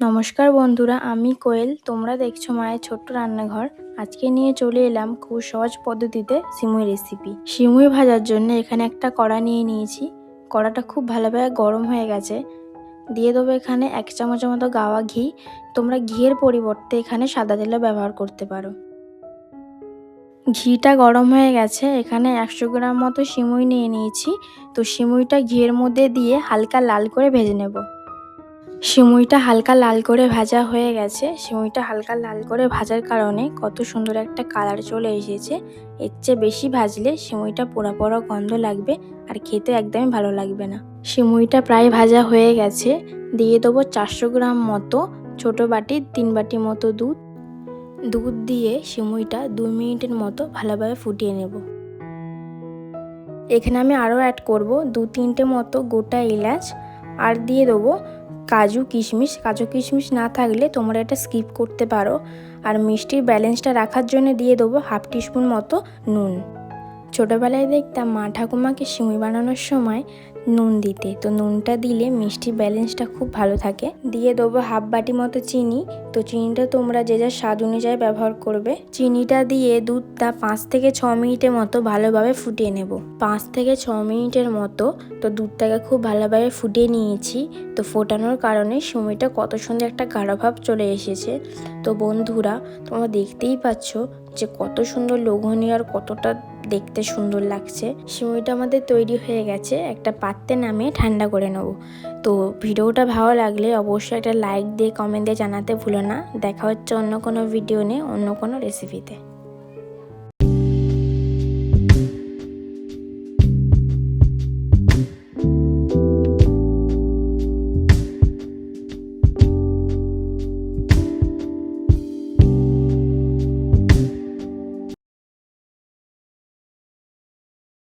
নমস্কার বন্ধুরা, আমি কোয়েল। তোমরা দেখছ মায়ের ছোট্ট রান্নাঘর। আজকে নিয়ে চলে এলাম খুব সহজ পদ্ধতিতে সিমুই রেসিপি সিমুই ভাজার জন্য এখানে একটা কড়া নিয়ে নিয়েছি। কড়াটা খুব ভালোভাবে গরম হয়ে গেছে। দিয়ে দেবো এখানে এক চামচের মতো গাওয়া ঘি। তোমরা ঘিয়ের পরিবর্তে এখানে সাদা তেলও ব্যবহার করতে পারো। ঘিটা গরম হয়ে গেছে। এখানে একশো গ্রাম মতো সিমুই নিয়ে নিয়েছি। তো সিমুইটা ঘিয়ের মধ্যে দিয়ে হালকা লাল করে ভেজে নেব। সিমুইটা হালকা লাল করে ভাজা হয়ে গেছে। সিমুইটা হালকা লাল করে ভাজার কারণে কত সুন্দর একটা কালার চলে এসেছে। এর চেয়ে বেশি ভাজলে সিমুইটা পোড়া পোড়া গন্ধ লাগবে আর খেতে একদমই ভালো লাগবে না। সিমুইটা প্রায় ভাজা হয়ে গেছে। দিয়ে দেবো চারশো গ্রাম মতো ছোট বাটির তিন বাটি মতো দুধ। দুধ দিয়ে সিমুইটা দু মিনিটের মতো ভালোভাবে ফুটিয়ে নেব। এখানে আমি আরও অ্যাড করব দু তিনটে মতো গোটা এলাচ। আর দিয়ে দেবো কাজু কিশমিশ। কাজু কিশমিশ না থাকলে তোমরা এটা স্কিপ করতে পারো। আর মিষ্টির ব্যালেন্সটা রাখার জন্য দিয়ে দেবো হাফ টিস্পুন মতো নুন। ছোটোবেলায় দেখতাম মা ঠাকুমাকে সিমুই বানানোর সময় নুন দিতে। তো নুনটা দিলে মিষ্টির ব্যালেন্সটা খুব ভালো থাকে। দিয়ে দেবো হাফ বাটি মতো চিনি। তো চিনিটা তোমরা যে যার স্বাদ অনুযায়ী ব্যবহার করবে। চিনিটা দিয়ে দুধটা পাঁচ থেকে ছ মিনিটের মতো ভালোভাবে ফুটিয়ে নেব। পাঁচ থেকে ছ মিনিটের মতো তো দুধটাকে খুব ভালোভাবে ফুটিয়ে নিয়েছি। তো ফোটানোর কারণে সময়টা কত সুন্দর একটা গাঢ় ভাব চলে এসেছে। তো বন্ধুরা, তোমরা দেখতেই পাচ্ছ যে কত সুন্দর লোভনীয় আর কতটা দেখতে সুন্দর লাগছে। সিমুইটা আমাদের তৈরি হয়ে গেছে। একটা পাত্রে নামিয়ে ঠান্ডা করে নেব। তো ভিডিওটা ভালো লাগলে অবশ্যই একটা লাইক দিয়ে কমেন্ট দিয়ে জানাতে ভুলো না। দেখা হচ্ছে অন্য কোনো ভিডিও নিয়ে, অন্য কোনো রেসিপিতে